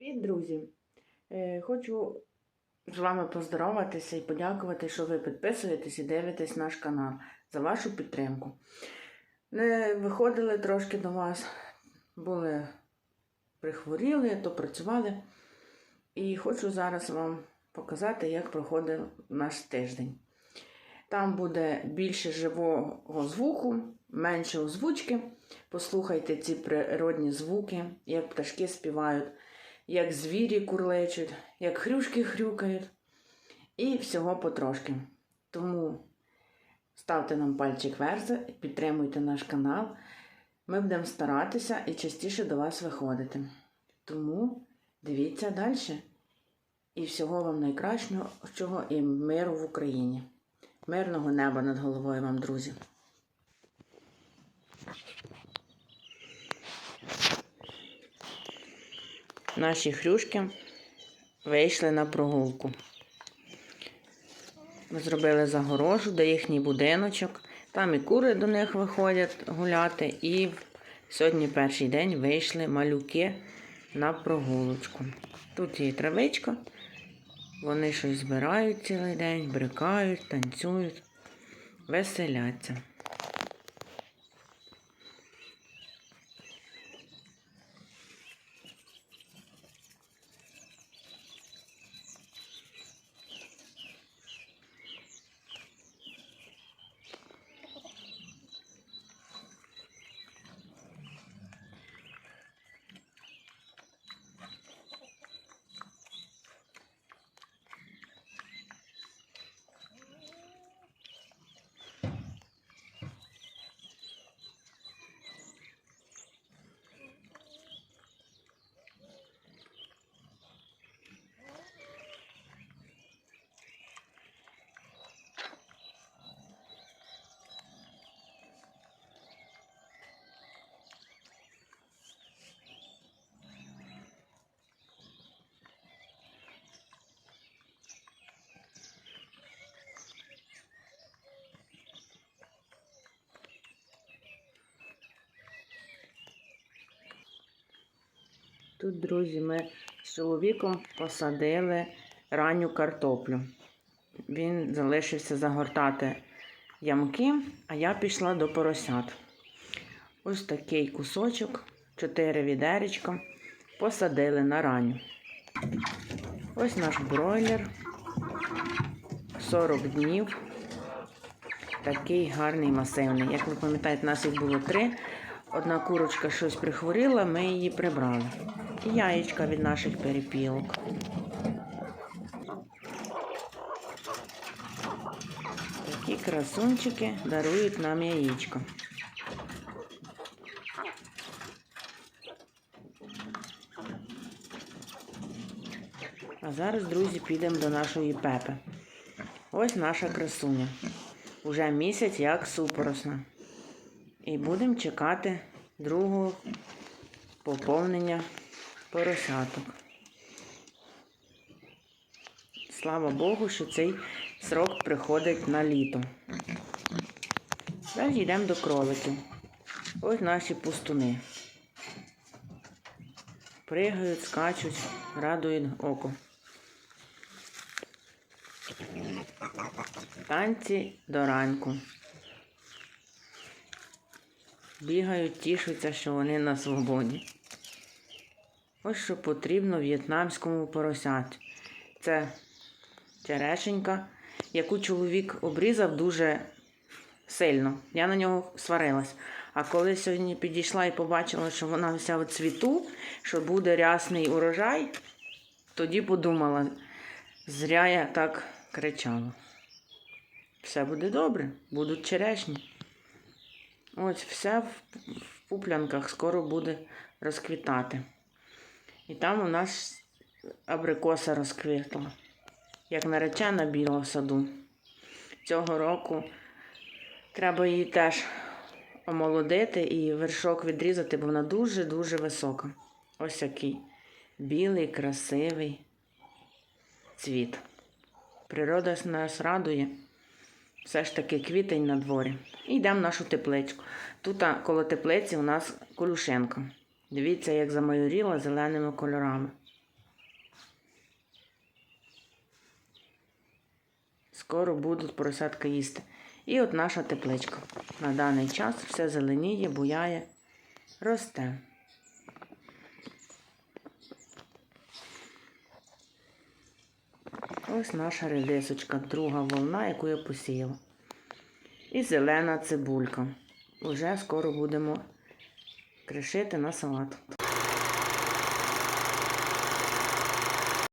Привіт, друзі! Е, Хочу з вами поздороватися і подякувати, що ви підписуєтесь і дивитесь наш канал за вашу підтримку. Не виходили трошки до вас, були прихворіли, то працювали. І хочу зараз вам показати, як проходив наш тиждень. Там буде більше живого звуку, менше озвучки. Послухайте ці природні звуки, як пташки співають, як звірі курлечуть, як хрюшки хрюкають. І всього потрошки. Тому ставте нам пальчик вверх, підтримуйте наш канал. Ми будемо старатися і частіше до вас виходити. Тому дивіться далі. І всього вам найкращого і миру в Україні. Мирного неба над головою вам, друзі. Наші хрюшки вийшли на прогулку. Ми зробили загорожу до їхній будиночок. Там і кури до них виходять гуляти. І сьогодні перший день вийшли малюки на прогулочку. Тут є травичка. Вони щось збирають цілий день, брикають, танцюють, веселяться. Тут, друзі, ми з чоловіком посадили ранню картоплю. Він залишився загортати ямки, а я пішла до поросят. Ось такий кусочок, 4 відеречка, посадили на ранню. Ось наш бройлер. 40 днів. Такий гарний масивний. Як ви пам'ятаєте, нас їх було три. Одна курочка щось прихворіла, ми її прибрали. І яєчка від наших перепілок. Такі красунчики дарують нам яєчко. А зараз, друзі, підемо до нашої пепи. Ось наша красуня. Уже місяць як супоросна. І будемо чекати другого поповнення поросяток. Слава Богу, що цей срок приходить на літо. Далі йдемо до кроликів. Ось наші пустуни. Пригають, скачуть, радують око. Танці до ранку. Бігають, тішуться, що вони на свободі. Ось що потрібно в'єтнамському поросяті. Це черешенька, яку чоловік обрізав дуже сильно. Я на нього сварилась. А коли сьогодні підійшла і побачила, що вона вся в цвіту, що буде рясний урожай, тоді подумала, зря я так кричала. Все буде добре, будуть черешні. Ось все в, пуплянках скоро буде розквітати. І там у нас абрикоса розквітла, як наречена біла в саду. Цього року треба її теж омолодити і вершок відрізати, бо вона дуже-дуже висока. Ось який білий, красивий цвіт. Природа нас радує все ж таки квітень на дворі. І йдемо в нашу тепличку. Тут коло теплиці у нас колюшенка. Дивіться, як замайоріла зеленими кольорами. Скоро будуть поросятка їсти. І от наша тепличка. На даний час все зеленіє, буяє, росте. Ось наша редисочка, друга волна, яку я посіяла. І зелена цибулька. Уже скоро будемо кришити на салат.